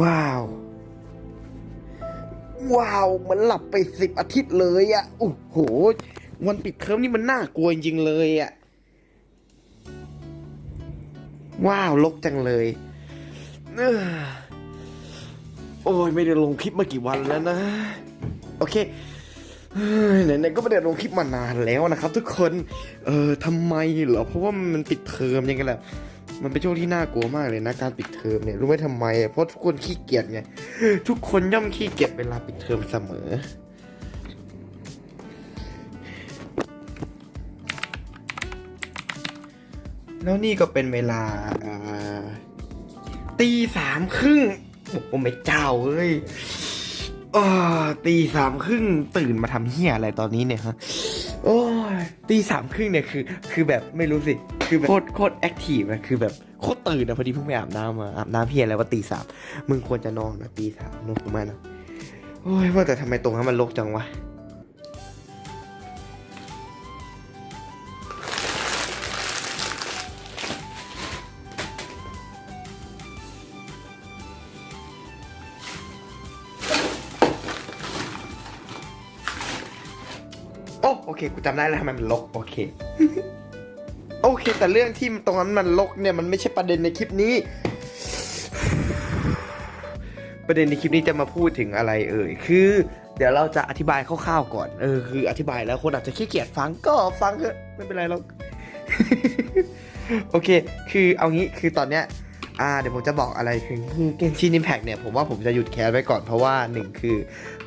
ว้าว ว้าว มันหลับไปสิบอาทิตย์เลยอะ่ะโอ้โห วันปิดเทอมนี่มันน่ากลัวจริงๆเลยอะ่ะ ว้าวลกจังเลยเออโอ้ยไม่ได้ลงคลิปมากี่วันแล้วนะ โอเคไหนๆก็ไม่ได้ลงคลิปมานานแล้วนะครับ ทุกคน เออทำไมเหรอ เพราะว่ามันปิดเทอมยังไงล่ะ มันเป็นช่วงที่น่ากลัวมากเลยนะการปิดเทอมเนี่ยรู้ไหมทำไม เพราะทุกคนขี้เกียจไงทุกคนย่อมขี้เกียจเวลาปิดเทอมเสมอ แล้วนี่ก็เป็นเวลาตีสามครึ่งโอ้ไม่เจ้าเอ้ยตีสามครึ่งตื่นมาทำเฮียอะไรตอนนี้เนี่ยฮะ โอ้ยตีสามครึ่งเนี่ยคือ คือแบบไม่รู้สิ คือแบบโคตรโคตรแอคทีฟอะคือแบบโคตรตื่นอะพอดีเพิ่งไปอาบน้ำมาอาบน้ำเพียอะไรว่าตีสามมึงควรจะนอนนะตีสามนอนกูมานะโอ้ยว่าแต่ทำไมตรงนั้นมันรกจังวะ กูจำได้แล้วทำไมมันลกโอเค โอเค แต่เรื่องที่ตรงนั้นมันลกเนี่ยมันไม่ใช่ประเด็นในคลิปนี้ ประเด็นในคลิปนี้จะมาพูดถึงอะไรเอ่ยคือ เดี๋ยวเราจะอธิบายคร่าวๆก่อนเออคือ อธิบายแล้วคนอาจจะขี้เกียจฟังก็ฟังเถอะไม่เป็นไรหรอกโอเค คือเอางี้คือตอนเนี้ยอ่าเดี๋ยวผมจะบอกอะไรคือคือเกมชินอิมแพกเนี่ยผมว่าผมจะหยุดแคสไว้ก่อนเพราะว่าหนึ่งคือ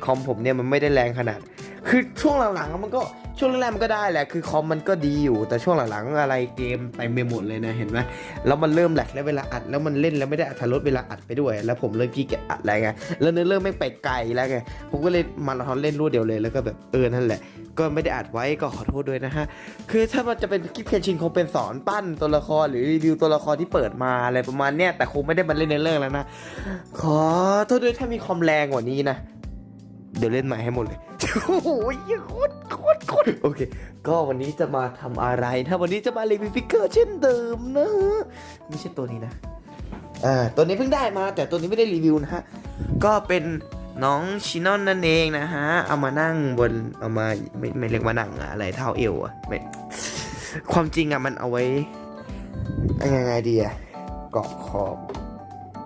คอมผมเนี่ยมันไม่ได้แรงขนาด คือช่วงหลังๆมันก็ ช่วงแรกๆมันก็ได้แหละ คือคอมมันก็ดีอยู่ แต่ช่วงหลังๆอะไรเกมเต็มไปหมดเลยนะ เห็นไหมแล้วมันเริ่มแหลกแล้วเวลาอัด แล้วมันเล่นแล้วไม่ได้อัดรถเวลาอัดไปด้วย แล้วผมเริ่มขี้เกียจอัดแล้วไง แล้วเนื้อเรื่องไม่ไปไกลแล้วไง ผมก็เลยมาราธอนเล่นรวดเดียวเลย แล้วก็แบบเออ นั่นแหละ ก็ไม่ได้อัดไว้ก็ขอโทษด้วยนะฮะ คือถ้ามันจะเป็นคลิปเคนชินคงเป็นสอนปั้นตัวละครหรือรีวิวตัวละครที่เปิดมาอะไรประมาณเนี้ย แต่คงไม่ได้มาเล่นในเรื่องแล้วนะ ขอโทษด้วยถ้ามีคอมแรงกว่านี้นะ เดี๋ยวเล่นใหม่ให้หมดเลย โอ้โหโคตรโคตรโคตรโอเค ก็วันนี้จะมาทำอะไร ถ้าวันนี้จะมารีวิวฟิกเกอร์เช่นเดิมนะ ไม่ใช่ตัวนี้นะ อ่า ตัวนี้เพิ่งได้มา แต่ตัวนี้ไม่ได้รีวิวนะฮะ ก็เป็นน้องชินอนนั่นเองนะฮะ เอามานั่งบน เอามาไม่ไม่เรียกว่านั่งอะอะไรเท่าเอวอะไม่ ความจริงอะมันเอาไว้ยังไงดีอะเกาะขอบ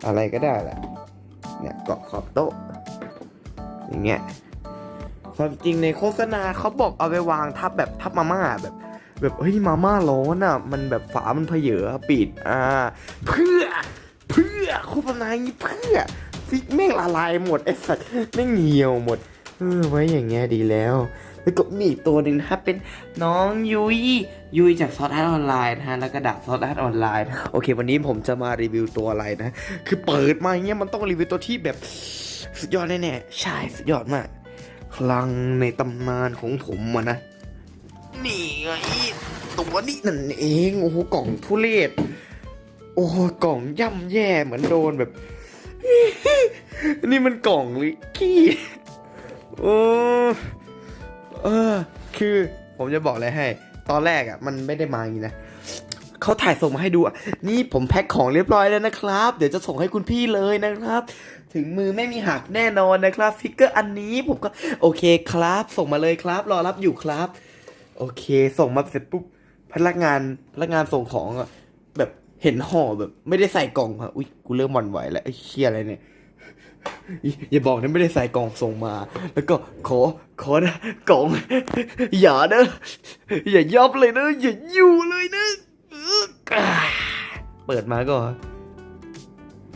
อะไรก็ได้แหละ เนี่ยเกาะขอบโต๊ะ อย่างเงี้ยความจริงในโฆษณาเขาบอกเอาไปวางทับแบบทับมาม่าแบบ แบบเฮ้ยมาม่าร้อนอะ มันแบบฝามันเพเยอปิดอ่าเพื่อ เพื่อโฆษณาอย่างนี้เพื่อฟิแม่งละลายหมดไอ้สัตว์แม่งเหี่ยวหมดเออไว้อย่างเงี้ยดีแล้ว แล้วก็มีอีกตัวหนึ่งนะครับเป็นน้องยุยยุยจากซอสอาร์ตออนไลน์นะฮะแล้วก็ดาบซอสอาร์ตออนไลน์นะโอเค วันนี้ผมจะมารีวิวตัวอะไรนะ คือเปิดมาอย่างเงี้ยมันต้องรีวิวตัวที่แบบสุดยอดแน่ๆใช่สุดยอดมากพลังในตำนานของผมอะนะ นี่ไงตัวนี้นั่นเองโอ้โหกล่องทุเรศโอ้กล่องย่ำแย่เหมือนโดนแบบ นี่มันกล่องหรือขี้โอ้ เออ คือผมจะบอกเลยให้ ตอนแรกอะ มันไม่ได้มาอย่างนี้นะเขาถ่ายส่งมาให้ดูอะนี่ผมแพ็คของเรียบร้อยแล้วนะครับ เดี๋ยวจะส่งให้คุณพี่เลยนะครับ ถึงมือไม่มีหักแน่นอนนะครับฟิกเกอร์อันนี้ผมก็โอเคครับ ส่งมาเลยครับ รอรับอยู่ครับ โอเค ส่งมาเสร็จปุ๊บพนักงานพนักงานส่งของอะแบบเห็นห่อแบบ ไม่ได้ใส่กล่องอะอุ้ยกูเริ่มหวั่นไหวแล้วไอ้เคียอะไรเนี่ย อย่าบอกนะไม่ได้ใส่กล่องส่งมา แล้วก็ขอขอนะกล่องอย่านะอย่ายับเลยนะอย่าอยู่เลยนะอ่าเปิดมาก็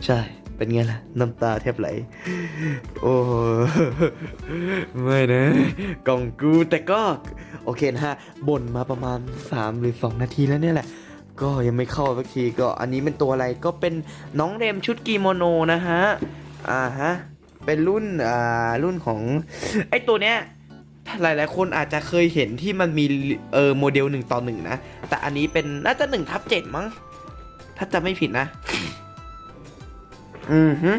ใช่ เป็นไงล่ะ น้ำตาแทบไหล โอ้ไม่นะ กล่องกูแต่ก็ โอเคนะฮะบ่นมาประมาณ 3 หรือ 2 นาทีแล้วเนี่ยแหละก็ยังไม่เข้าสักทีก็อันนี้เป็นตัวอะไรก็เป็นน้องเรมชุดกิโมโนนะฮะ อ่าฮะ เป็นรุ่นอ่ารุ่นของไอตัวเนี้ยหลายๆ คนอาจจะเคยเห็นที่มันมีเออโมเดลหนึ่งต่อหนึ่งนะ แต่อันนี้เป็นน่าจะหนึ่งทับเจ็ดมั้ง ถ้าจะไม่ผิดนะ อือฮึ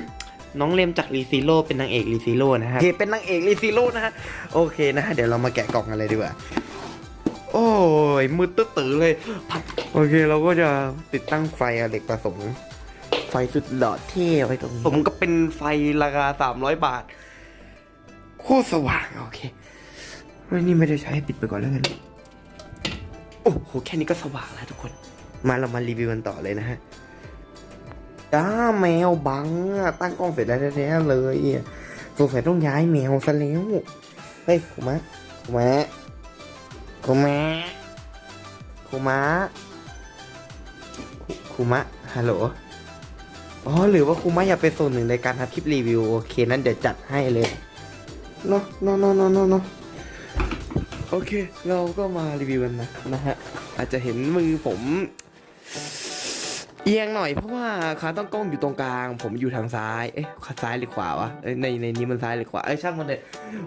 น้องเลมจากรีซิโร่เป็นนางเอกรีซิโร่นะฮะเป็นนางเอกรีซิโร่นะฮะ โอเคนะฮะ เดี๋ยวเรามาแกะกล่องกันเลยดีกว่า โอ้ยมืดตื้อเลย โอเคเราก็จะติดตั้งไฟอเหล็กผสม ไฟสุดหล่อเท่ไว้ตรงนี้ผมก็เป็นไฟราคาสามร้อยบาท โคตรสว่างโอเควันนี้ไม่ได้ใช้ปิดไปก่อนแล้วกันโอ้โหแค่นี้ก็สว่างแล้วทุกคน มาเรามารีวิวกันต่อเลยนะฮะจ้าแมวบังอะตั้งกล้องเสร็จแล้วแท้ๆเลยอะสงสัยต้องย้ายแมวซะแล้วเฮ้ยคุมะคุมะคุมะคุมะคุคุมะฮัลโหล อ๋อหรือว่าคุมะอยากเป็นส่วนหนึ่งในการทำคลิปรีวิว โอเค นั้นเดี๋ยวจัดให้เลยเนาะเนาะเนาะเนาะเนาะโอเค เราก็มารีวิวกันนะนะฮะ อาจจะเห็นมือผม เอียงหน่อยเพราะว่าขาตั้งกล้องอยู่ตรงกลาง ผมอยู่ทางซ้าย เอ๊ะขาซ้ายหรือขวาวะในในนี้มันซ้ายหรือขวา เอ้ยช่างมันเลย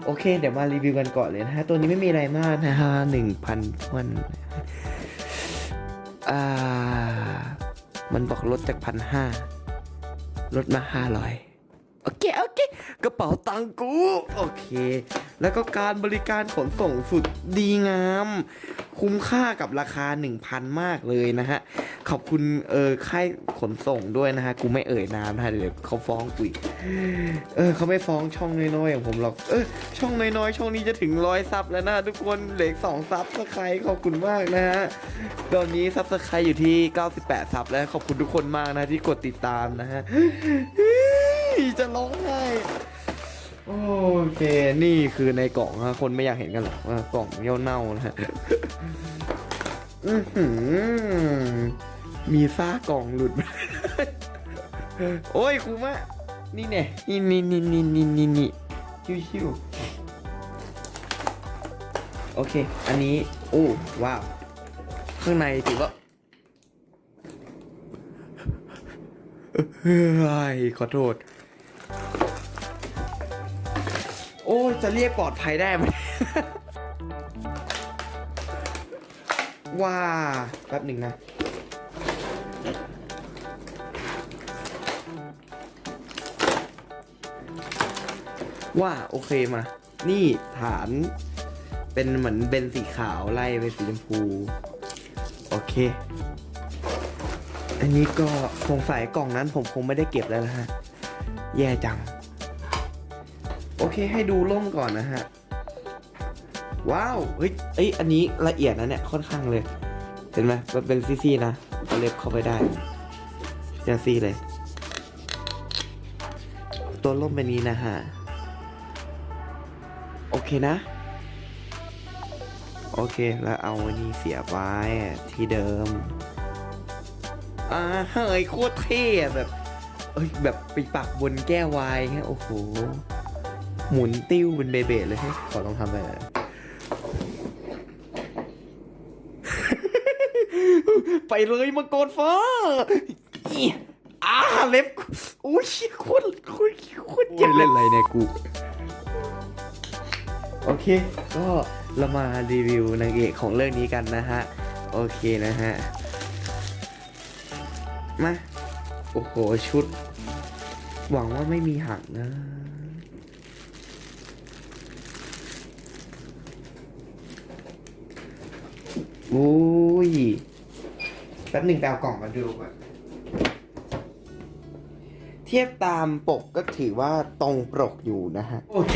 โอเค เดี๋ยวมารีวิวกันก่อนเลยนะฮะ ตัวนี้ไม่มีอะไรมากนะฮะหนึ่งพันทวนอ่า มันบอกลดจากพันห้า ลดมาห้าร้อยโอเคโอ เคกระเป๋าตังค์กูโอเค แล้วก็การบริการขนส่งสุดดีงาม คุ้มค่ากับราคา 1,000 มากเลยนะฮะ ขอบคุณเออค่ายขนส่งด้วยนะฮะ กูไม่เอ่ยนามนะฮะเดี๋ยวเขาฟ้องกูอีกเออเขาไม่ฟ้องช่องน้อยๆอย่างผมหรอกเออช่องน้อยๆ ช่องนี้จะถึงร้อยซับแล้วนะทุกคนเหลืออกสองซับสไครขอบคุณมากนะฮะตอนนี้ซับสไครอยู่ที่ 98ซับแล้วขอบคุณทุกคนมากนะที่กดติดตามนะฮะจะร้องไห้ โอเค นี่คือในกล่องฮะคนไม่อยากเห็นกันหรอกว่ากล่องเน่าเน่านะฮะอื้อหือมีซ่ากล่องหลุดมาโอ้ยครูมะนี่แน่นี่นี่นี่นี่นี่นี่นี่ชิวชิวโอเค อันนี้โอ้ว้าว ข้างในถือว่าเฮ้ยขอโทษ โอ้ยจะเรียกปลอดภัยได้ไหมว่าแป๊บหนึ่งนะว่าโอเคมา นี่ฐาน เป็นเหมือนเป็นสีขาวไล่ไปสีชมพู โอเค อันนี้ก็สงสัยกล่องนั้นผมคงไม่ได้เก็บแล้วนะฮะ แย่จัง โอเคให้ดูร่มก่อนนะฮะ ว้าว เฮ้ยเอ้ยอันนี้ละเอียดนะเนี่ยค่อนข้างเลย เห็นไหมมันเป็นซี่ๆนะเอาเล็บเข้าไปได้จะซี่เลย ตัวร่มเป็นนี้นะฮะ โอเคนะ โอเคแล้วเอาอันนี้เสียบไว้ที่เดิมอ่าเฮ้ยโคตรเท่แบบเอ้ยแบบไปปักบนแก้ววายเงี้ยโอ้โห หมุนติ้วเป็นเบเบเลยให้ยขอลองทำไปหน่อยไปเลยมังกรฟ้าอีอ่าเล็บกูโอ้ยโคตรโคตรโคตรเจ็บเล่นอะไรเนี่ยกู โอเค ก็เรามารีวิวนางเอกของเรื่องนี้กันนะฮะ โอเคนะฮะ มา โอ้โห ชุด หวังว่าไม่มีหักนะ อุ้ย แป๊บหนึ่งไปเอากล่องมาดูก่อน เทียบตามปกก็ถือว่าตรงปกอยู่นะฮะ โอเค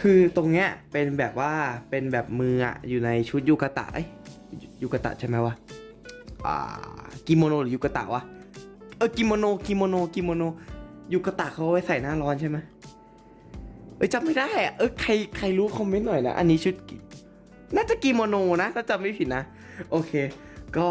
คือตรงเนี้ยเป็นแบบว่าเป็นแบบมืออะอยู่ในชุดยูกะตะเอ้ยยูกะตะใช่ไหมวะ อ่า กิโมโนหรือยูกะตะวะ เออ กิโมโน กิโมโน กิโมโน ยูกะตะเขาเอาไว้ใส่หน้าร้อนใช่ไหมเอ้ยจำไม่ได้อะเออใครใครรู้คอมเมนต์หน่อยนะ อันนี้ชุดกิ น่าจะกิโมโนนะถ้าจำไม่ผิดนะ โอเค ก็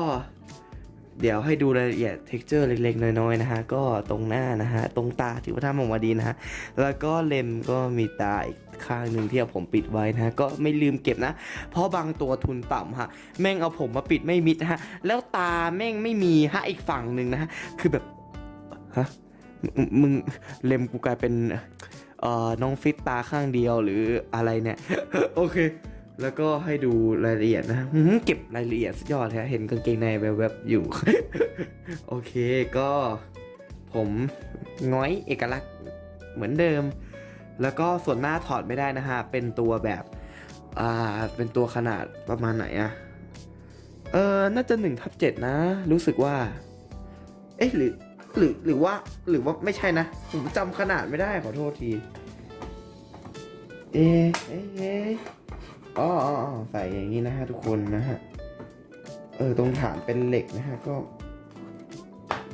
เดี๋ยวให้ดูรายละเอียด texture เล็กๆ น้อยๆนะฮะ ก็ตรงหน้านะฮะ ตรงตาถือว่าทำออกมาดีนะฮะ แล้วก็เลมก็มีตาอีกข้างหนึ่งที่เอาผมปิดไว้นะฮะ ก็ไม่ลืมเก็บนะ เพราะบางตัวทุนต่ำฮะ แม่งเอาผมมาปิดไม่มิดนะฮะ แล้วตาแม่งไม่มีฮะอีกฝั่งหนึ่งนะฮะ คือแบบฮะมึงมึงเลมกูกลายเป็นเอ่อน้องฟิตตาข้างเดียวหรืออะไรเนี่ย โอเค แล้วก็ให้ดูรายละเอียดนะเก็บรายละเอียดสุดยอดเลยฮะเห็นกางเกงในแวบๆอยู่ โอเคก็ผมง้อยเอกลักษณ์เหมือนเดิม แล้วก็ส่วนหน้าถอดไม่ได้นะฮะ เป็นตัวแบบ อ่า เป็นตัวขนาดประมาณไหนอะเออน่าจะหนึ่งทับเจ็ดนะ รู้สึกว่า เอ๊ะหรือหรือหรือว่าหรือว่าไม่ใช่นะ ผมจำขนาดไม่ได้ขอโทษที เอะเอ๊ะ อ๋อใส่อย่างนี้นะฮะทุกคนนะฮะ เออตรงฐานเป็นเหล็กนะฮะก็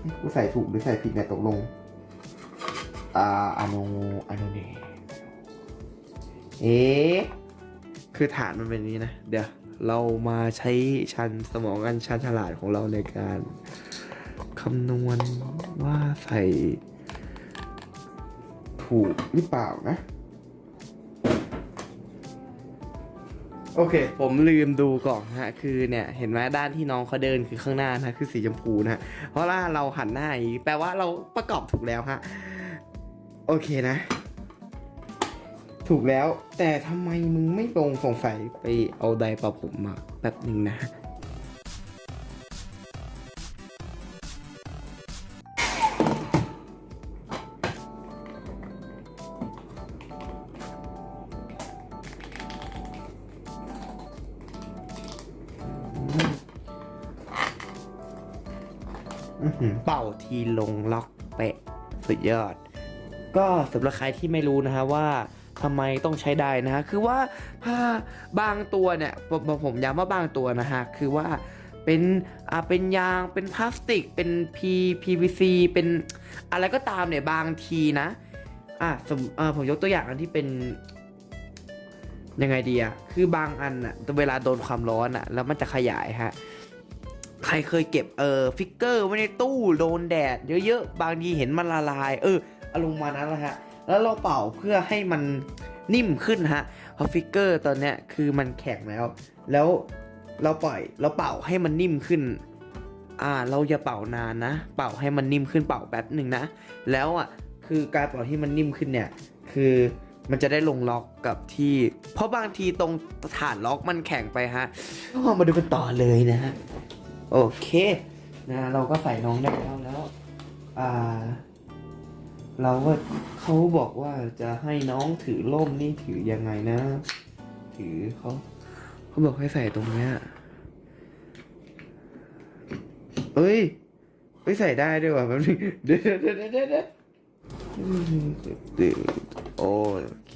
อ๊ะกูใส่ถูกหรือใส่ผิดเนี่ยตกลง อ่าอาโนอาโนเนเอ๊ะคือฐานมันเป็นนี้นะ เดี๋ยวเรามาใช้ชันสมองอันชันฉลาดของเราในการคำนวณว่าใส่ถูกหรือเปล่านะ โอเค ผมลืมดูก่อนฮะ คือเนี่ยเห็นไหมด้านที่น้องเขาเดินคือข้างหน้านะคือสีชมพูนะฮะเพราะว่าเราหันหน้าอย่างนี้แปลว่าเราประกอบถูกแล้วฮะ โอเคนะ ถูกแล้ว แต่ทำไมมึงไม่ลงสงสัยไปเอาไดร์ประผมมาแป๊บหนึ่งนะ เป่าทีลงล็อกเป๊ะสุดยอด ก็สำหรับใครที่ไม่รู้นะฮะว่าทำไมต้องใช้ไดร์นะฮะคือว่าผ้าบางตัวเนี่ยผมผมผมย้ำว่าบางตัวนะฮะคือว่าเป็นอ่าเป็นยางเป็นพลาสติก เป็น P PVC เป็นอะไรก็ตามเนี่ยบางทีนะอะสมเออผมยกตัวอย่างอันที่เป็นยังไงดีอะคือบางอันอะเวลาโดนความร้อนอะแล้วมันจะขยายฮะ ใครเคยเก็บเออฟิกเกอร์ไว้ในตู้โดนแดดเยอะๆ บางทีเห็นมันละลาย เอออารมณ์มานั้นแหละฮะ แล้วเราเป่าเพื่อให้มันนิ่มขึ้นฮะเพราะฟิกเกอร์ตอนเนี้ยคือมันแข็งแล้ว แล้วเราปล่อยเราเป่าให้มันนิ่มขึ้น อ่า เราอย่าเป่านานนะ เป่าให้มันนิ่มขึ้นเป่าแป๊บหนึ่งนะ แล้วอะคือการเป่าที่มันนิ่มขึ้นเนี่ย คือมันจะได้ลงล็อกกับที่ เพราะบางทีตรงฐานล็อกมันแข็งไปฮะก็มาดูกันต่อเลยนะฮะ โอเคนะเราก็ใส่น้องได้แล้วแล้วอ่า เราก็เขาบอกว่าจะให้น้องถือล่มนี่ถือยังไงนะ ถือเขาเขาบอกให้ใส่ตรงเนี้ยเอ้ยเอ้ยใส่ได้ด้วยว่ะแป๊บนึงเดี๋ยวเดี๋ยวเดี๋ยวเดี๋ยวเดโอเค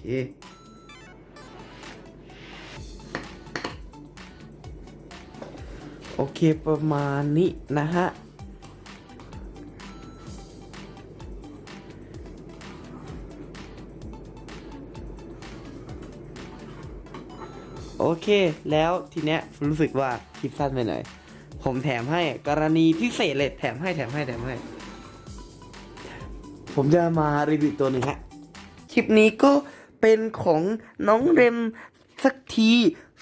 โอเคประมาณนี้นะฮะโอเค แล้วทีเนี้ยรู้สึกว่าคลิปสั้นไปหน่อย ผมแถมให้กรณีพิเศษเลยแถมให้แถมให้แถมให้ ผมจะมารีวิวตัวหนึ่งฮะ คลิปนี้ก็เป็นของน้องเรม สักที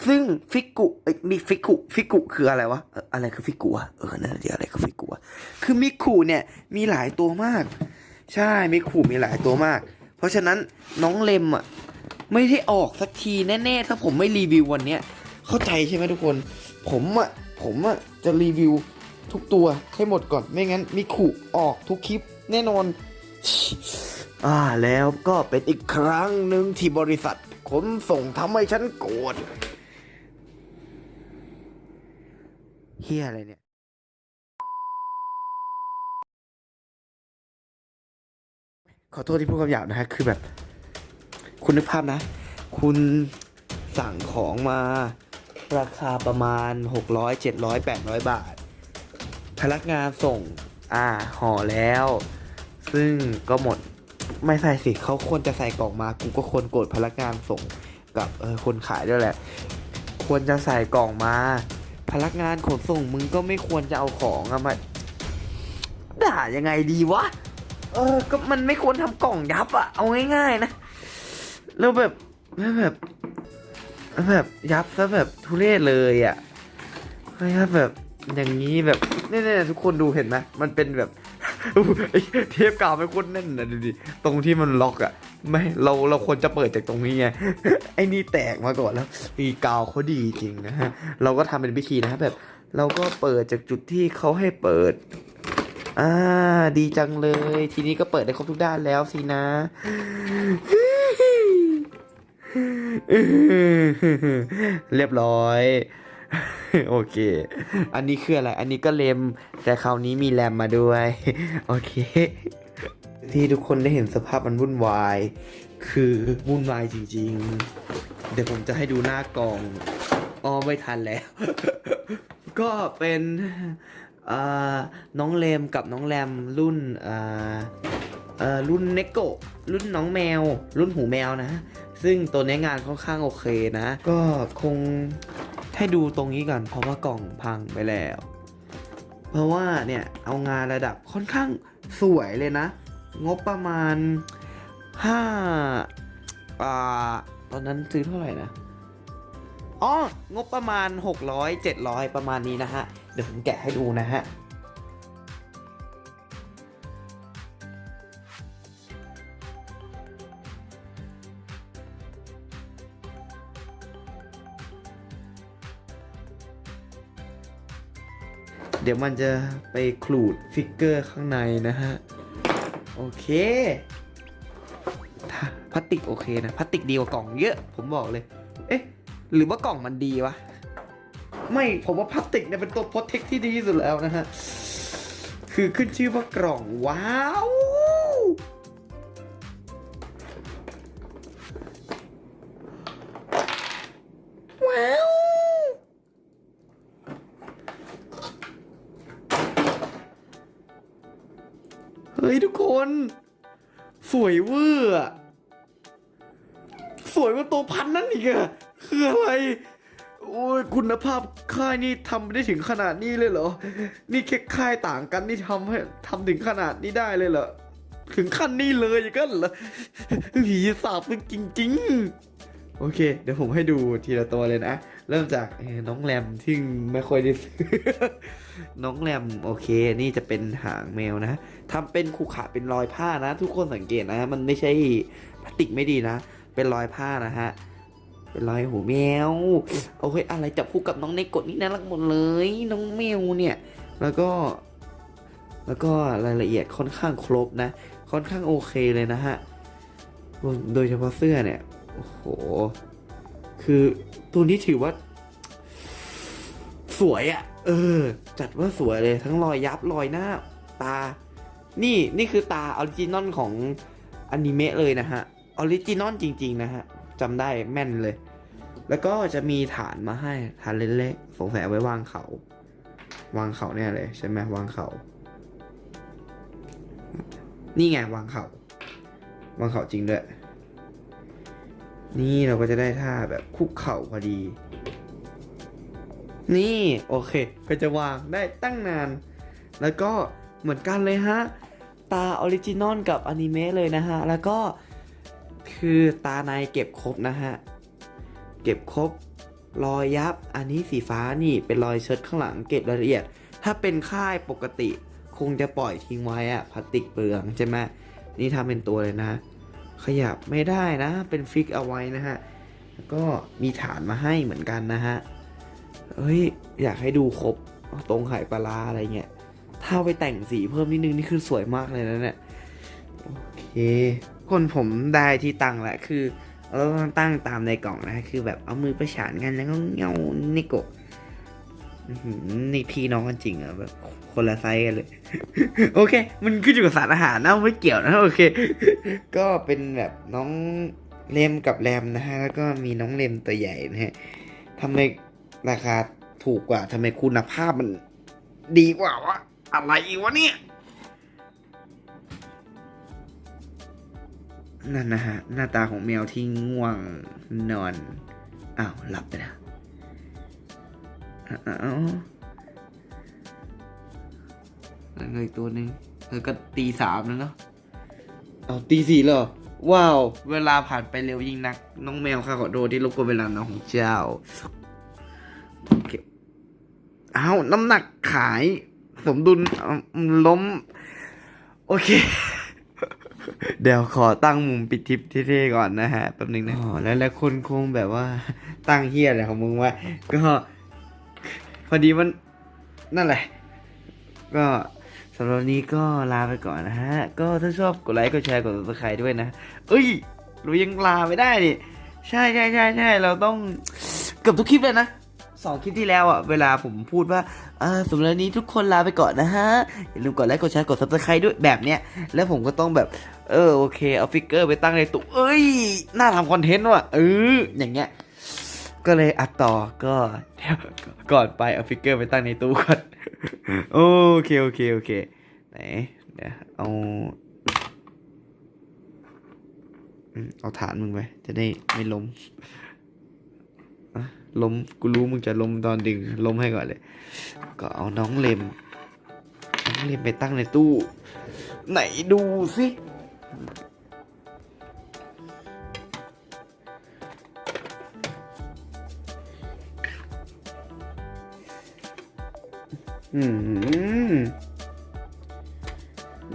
ซึ่งฟิกุเอ้ยมีฟิกุฟิกุคืออะไรวะอะไรคือฟิกุอะเออนั่นเดี๋ยวอะไรคือฟิกุอะคือมิคุเนี่ยมีหลายตัวมาก ใช่มิคุมีหลายตัวมาก เพราะฉะนั้นน้องเลมอะไม่ได้ออกสักทีแน่ๆ ถ้าผมไม่รีวิววันเนี้ยเข้าใจใช่ไหมทุกคน ผมอะผมอะจะรีวิวทุกตัวให้หมดก่อนไม่งั้นมิคุออกทุกคลิปแน่นอน อ่าแล้วก็เป็นอีกครั้งหนึ่งที่บริษัท ขนส่งทำให้ฉันโกรธเฮียอะไรเนี่ยขอโทษที่พูดคำหยาบนะฮะคือแบบ คุณนึกภาพนะ คุณสั่งของมาราคาประมาณ 600 700 800 บาท พนักงานส่ง อ่าห่อแล้ว ซึ่งก็หมด ไม่ใส่สิเขาควรจะใส่กล่องมากูก็ควรโกรธพนักงานส่งกับเออคนขายด้วยแหละ ควรจะใส่กล่องมา พนักงานขนส่งมึงก็ไม่ควรจะเอาของอะมาด่ายังไงดีวะเออ ก็มันไม่ควรทำกล่องยับอะเอาง่ายๆนะแล้วแบบแล้วแบบแล้วแบบยับซะแบบทุเรศเลยอะเฮ้ยครับแบบอย่างนี้แบบเนี่ยๆทุกคนดูเห็นไหมมันเป็นแบบ เทปกาวไม่โคตรแน่นนะดูดิตรงที่มันล็อกอะไม่เราเราควรจะเปิดจากตรงนี้ไงไอ้นี่แตกมาก่อนแล้วอีกาวเขาดีจริงนะฮะเราก็ทำเป็นพิธีนะฮะแบบ เราก็เปิดจากจุดที่เขาให้เปิดอ่าดีจังเลย ทีนี้ก็เปิดได้ครบทุกด้านแล้วสินะเรียบร้อย โอเค อันนี้คืออะไร อันนี้ก็เลม แต่คราวนี้มีแรมมาด้วย โอเค ที่ทุกคนได้เห็นสภาพมันวุ่นวาย คือวุ่นวายจริง ๆ เดี๋ยวผมจะให้ดูหน้ากล่องอ๋อไม่ทันแล้ว ก็เป็นน้องเลมกับน้องแรมรุ่นรุ่นเนโกะรุ่นน้องแมว รุ่นหูแมวนะ ซึ่งตัวนี้งานค่อนข้างโอเคนะ ก็คง ให้ดูตรงนี้ก่อนเพราะว่ากล่องพังไปแล้ว เพราะว่าเนี่ยเอางานระดับค่อนข้างสวยเลยนะ งบประมาณห้าอ่าตอนนั้นซื้อเท่าไหร่นะอ๋องบประมาณ 600 700 ประมาณนี้นะฮะ เดี๋ยวผมแกะให้ดูนะฮะ ดี๋ยวมันจะไปขูดฟิกเกอร์ข้างในนะฮะ โอเคพลาสติกโอเคนะพลาสติกดีกว่ากล่องเยอะ ผมบอกเลย เอ๊ะ หรือว่ากล่องมันดีวะ ไม่ผมว่าพลาสติกเนี่ยเป็นตัวโปรเทคที่ดีที่สุดแล้วนะฮะ คือขึ้นชื่อว่ากล่องว้าว ฮ้ยทุกคน สวยเวอร์อะสวยกว่าตัวพันนั่นอีกอะคืออะไร โอ้ยคุณภาพค่ายนี่ทำได้ถึงขนาดนี้เลยเหรอ นี่แค่ค่ายต่างกันนี่ทำให้ทำถึงขนาดนี้ได้เลยเหรอ ถึงขั้นนี้เลยอย่างนั้นเหรอผีสาบมันจริง ๆ โอเค เดี๋ยวผมให้ดูทีละตัวเลยนะ เริ่มจากน้องแรมที่ไม่ค่อยได้ซื้อน้องแรมโอเค นี่จะเป็นหางแมวนะทำเป็นคูขาเป็นรอยผ้านะ ทุกคนสังเกตนะ มันไม่ใช่พลาสติกไม่ดีนะ เป็นรอยผ้านะฮะเป็นรอยหูแมวโอ้ยอะไรจับคู่กับน้องในกดนี่น่ารักหมดเลย น้องแมวเนี่ย แล้วก็ แล้วก็รายละเอียดค่อนข้างครบนะ ค่อนข้างโอเคเลยนะฮะโดยเฉพาะเสื้อเนี่ยโอ้โห คือตัวนี้ถือว่า สวยอะ่ะ เออ จัดว่าสวยเลยทั้งรอยยับรอยหน้า ตา นี่นี่คือตาออริจินอลของอนิเมะเลยนะฮะออริจินอลจริง ๆ นะฮะจำได้แม่นเลย แล้วก็จะมีฐานมาให้ฐานเล็กๆสงสัยไว้วางเขา วางเขาเนี่ยเลยใช่ไหมวางเขานี่ไงวางเขาวางเขาจริงด้วย นี่เราก็จะได้ท่าแบบคุกเข่าพอดี นี่โอเค ก็จะวางได้ตั้งนาน แล้วก็เหมือนกันเลยฮะ ตาออริจินอลกับอนิเมะเลยนะฮะ แล้วก็คือตาในเก็บครบนะฮะ เก็บครบรอยยับ อันนี้สีฟ้านี่เป็นรอยเชิดข้างหลังเก็บรายละเอียด ถ้าเป็นค่ายปกติ คงจะปล่อยทิ้งไว้อะพลาสติกเปลืองใช่ไหมนี่ทำเป็นตัวเลยนะ ขยับไม่ได้นะเป็นฟิกเอาไว้นะฮะแล้วก็มีฐานมาให้เหมือนกันนะฮะเฮ้ยอยากให้ดูครบตรงไหปลาอะไรเงี้ยถ้าไปแต่งสีเพิ่มนิดนึงนี่คือสวยมากเลยนะเนี่ยโอเคคนผมได้ที่ตังแหละคือเราต้องตั้งตามในกล่องนะคือแบบเอามือประสานกันแล้วก็เงานิโกะอื้อหือนี่พี่น้องกันจริงอะแบบค คนละไซส์กันเลย โอเค มันขึ้นอยู่กับสารอาหารนะไม่เกี่ยวนะโอเค ก็เป็นแบบน้องเลมกับแรมนะฮะแล้วก็มีน้องเลมตัวใหญ่นะฮะทำไมราคาถูกกว่าทำไมคุณภาพมันดีกว่าวะอะไรอีกวะเนี่ยนั่นนะฮะหน้าตาของแมวที่ง่วงนอน อ้าว หลับไปนะอ้าว แล้วก็อีกตัวหนึ่งแล้วก็ตีสามแล้วเนาะเอาตีสี่เหรอ ว้าว เวลาผ่านไปเร็วยิ่งนัก น้องแมวค่ะขอโทษที่รบกวนเวลาน้องของเจ้าโอเคอ้าวน้ำหนักขาย สมดุลเอาล้ม โอเค เดี๋ยวขอตั้งมุมปิดทิปเท่ๆก่อนนะฮะแป๊บนึงนะอ๋อแล้วแล้วคนคงแบบว่า ตั้งเฮียอะไรของมึงวะก็ พอดีมันนั่นแหละ ก็ สำหรับนี้ก็ลาไปก่อนนะฮะ ก็ถ้าชอบกดไลค์ กดแชร์ กด subscribe ด้วยนะ เอ้ย เรายังลาไม่ได้นี่ ใช่ใช่ใช่ใช่เราต้องเกือบทุกคลิปเลยนะสองคลิปที่แล้วอะ เวลาผมพูดว่าอ่าสำหรับนี้ทุกคนลาไปก่อนนะฮะ อย่าลืมกดไลค์ กดแชร์ กด subscribe ด้วยแบบเนี้ย แล้วผมก็ต้องแบบ เออ โอเค เอาฟิกเกอร์ไปตั้งในตู้เอ้ย น่าทำคอนเทนต์ว่ะ เออ อย่างเงี้ย ก็เลยอัดต่อก็เดี๋ยวก่อนไปเอาฟิกเกอร์ไปตั้งในตู้ก่อนโอเคโอเคโอเคไหนเดี๋ยวเอาเอาฐานมึงไป จะได้ไม่ล้มล้มกูรู้มึงจะล้มตอนดึงล้มให้ก่อนเลย ก็เอาน้องเลมน้องเลมไปตั้งในตู้ ไหนดูสิ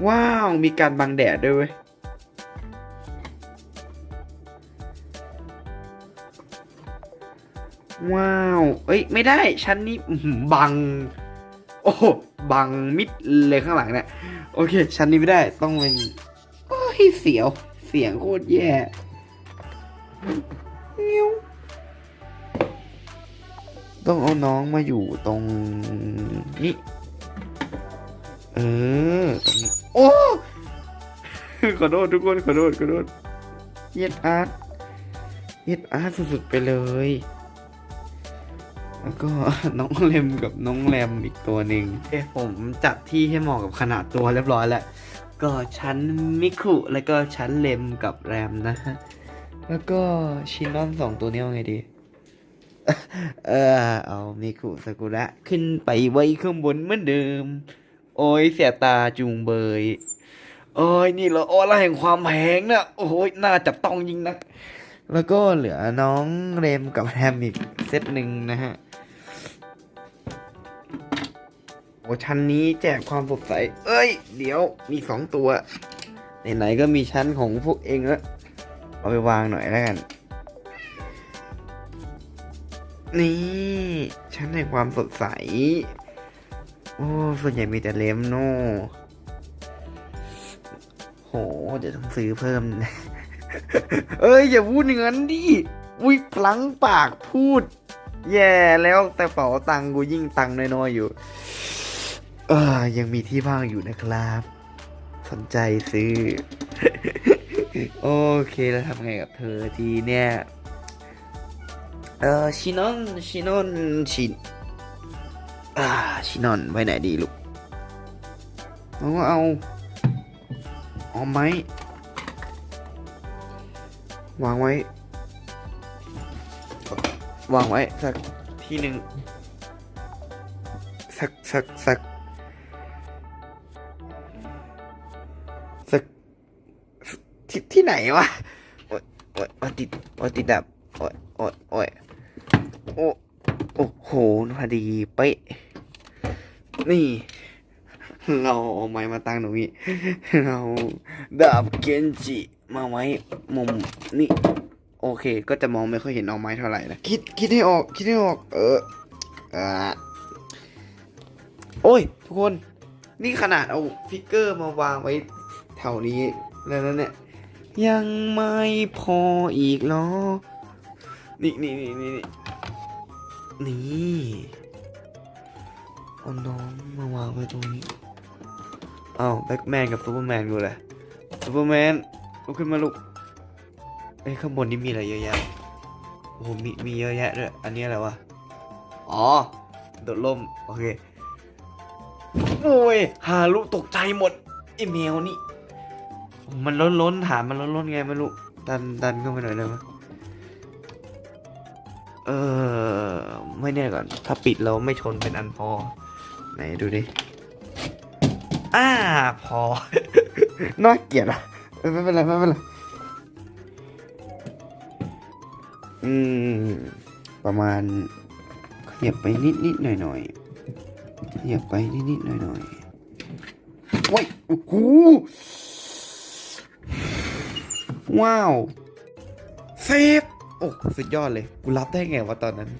ว้าว มีการบังแดดด้วยเว้ยว้าว เอ้ย ไม่ได้ ชั้นนี้บัง โอ้บังมิดเลยข้างหลังเนี่ย โอเค ชั้นนี้ไม่ได้ ต้องเป็น โอ้ย เสียว เสียงโคตรแย่เงี้ยว ต้องเอาน้องมาอยู่ตรงนี้เออตรงนี้โอ้ขอโทษทุกคนขอโทษขอโทษเย็ดอาร์ตเย็ดอาร์ตสุดๆไปเลย แล้วก็น้องเลมกับน้องแรมอีกตัวหนึ่งเอ้ผมจัดที่ให้เหมาะกับขนาดตัวเรียบร้อยแล้ว ก็ชั้นมิคุแล้วก็ชั้นเลมกับแรมนะฮะ แล้วก็ชินอนสองตัวนี้เอาไงดี เออ เอามิคุสกุระขึ้นไปไว้ข้างบนเหมือนเดิม โอ้ยเสียตาจุงเบยโอ้ยนี่เหรอออร่าแห่งความแพงนะโอ้ยน่าจับต้องยิงนัก แล้วก็เหลือน้องเรมกับแรมอีกเซตหนึ่งนะฮะโอ้ชั้นนี้แจกความสดใส เอ้ย เดี๋ยวมีสองตัว ไหนๆก็มีชั้นของพวกเองแล้ว เอาไปวางหน่อยแล้วกัน นี่ชั้นในความสดใส โอ้ส่วนใหญ่มีแต่เล็มโน่โห เดี๋ยวต้องซื้อเพิ่ม เอ้ย อย่าพูดอย่างนั้นดิ อุ้ยพลังปากพูด แย่แล้วแต่เป๋าตังกูยิ่งตังน้อยๆอยู่ เออยังมีที่ว่างอยู่นะครับ สนใจซื้อ โอเคแล้วทำไงกับเธอทีเนี่ย เออชินอนชินอนชินอ่าชินอนไว้ไหนดีลูกเอาเอาเอาไหมวางไว้ วางไว้สักที่หนึ่งสักสักสักสักที่ที่ไหนวะโอ๊ยโอ๊ยโอ๊ยติดโอ๊ยติดดับโอ๊ยโอ๊ยโอ๊ย โอ้โอ้โหพอดีเป๊ะนี่ เราเอาไม้มาตั้งตรงนี้ เราดาบเกนจิมาไว้มุมนี่ โอเค ก็จะมองไม่ค่อยเห็นเอาไม้เท่าไหร่นะคิดคิดให้ออกคิดให้ออก เอออ่าโอ้ย ทุกคนนี่ขนาดเอาฟิกเกอร์มาวางไว้แถวนี้แล้วนั่นเนี่ย ยังไม่พออีกเหรอ นี่นี่นี่นี่ นี่นี่เอาน้องมาวางไว้ตรงนี้เอ้าแบ็กแมนกับซูเปอร์แมนกูเลยซูเปอร์แมนลุกขึ้นมาลูกเอ้ยข้างบนนี่มีอะไรเยอะแยะโอ้โหมีมีเยอะแยะด้วยอันนี้อะไรวะอ๋อโดดล่มโอเคโอ้ยหาลูกตกใจหมดไอ้แมวนี่มันล้นล้นๆฐานมันล้นล้นไงไม่รู้ดันดันเข้าไปหน่อยได้ไหม เออ ไม่แน่ก่อน ถ้าปิดเราไม่ชนเป็นอันพอ ไหนดูดิอ่าพอ น่าเกลียดอะ ไม่เป็นไร ไม่เป็นไร อืม ประมาณขยับไปนิดนิดหน่อยหน่อยขยับไปนิดนิดหน่อยหน่อยๆโอ้ยโอ้โหว้าวเซฟ โอ้สุดยอดเลย กูรับได้ไงวะตอนนั้น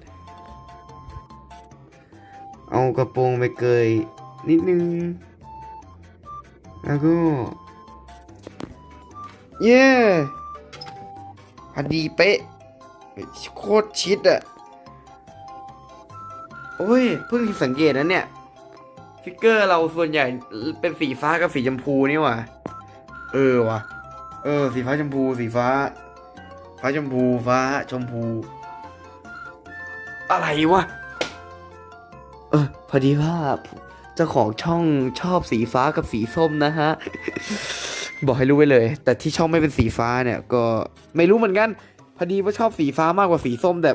เอากระโปรงไปเกยนิดนึง แล้วก็ เย้พอดีเป๊ะ โคตรชิดอะโอ้ย เพิ่งสังเกตนะเนี่ยฟิกเกอร์เราส่วนใหญ่เป็นสีฟ้ากับสีชมพูนี่ว่าเออว่ะ เออ สีฟ้าชมพู สีฟ้า ฟ้าชมพูฟ้าชมพู อะไรวะ เออพอดีว่าเจ้าของช่องชอบสีฟ้ากับสีส้มนะฮะ บอกให้รู้ไว้เลย แต่ที่ช่องไม่เป็นสีฟ้าเนี่ย ก็ไม่รู้เหมือนกัน พอดีว่าชอบสีฟ้ามากกว่าสีส้มแต่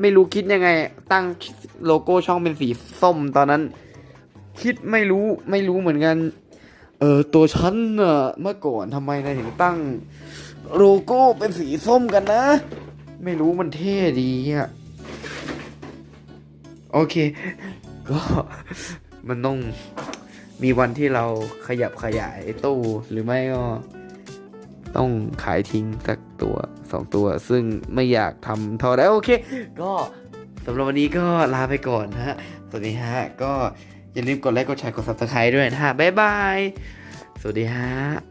ไม่รู้คิดยังไง ตั้งโลโก้ช่องเป็นสีส้มตอนนั้น คิดไม่รู้ไม่รู้เหมือนกัน เออตัวฉันเน่ะเมื่อก่อนทำไมนายถึงตั้ง โลโก้เป็นสีส้มกันนะ ไม่รู้มันเท่ดีอะโอเค ก็มันต้องมีวันที่เราขยับขยายตู้หรือไม่ก็ต้องขายทิ้งสักตัวสองตัว ซึ่งไม่อยากทำเท่าไรโอเค ก็สำหรับวันนี้ก็ลาไปก่อนนะฮะ สวัสดีฮะ ก็อย่าลืมกดไลค์กดแชร์กด subscribe ด้วยนะฮะ บ๊ายบาย สวัสดีฮะ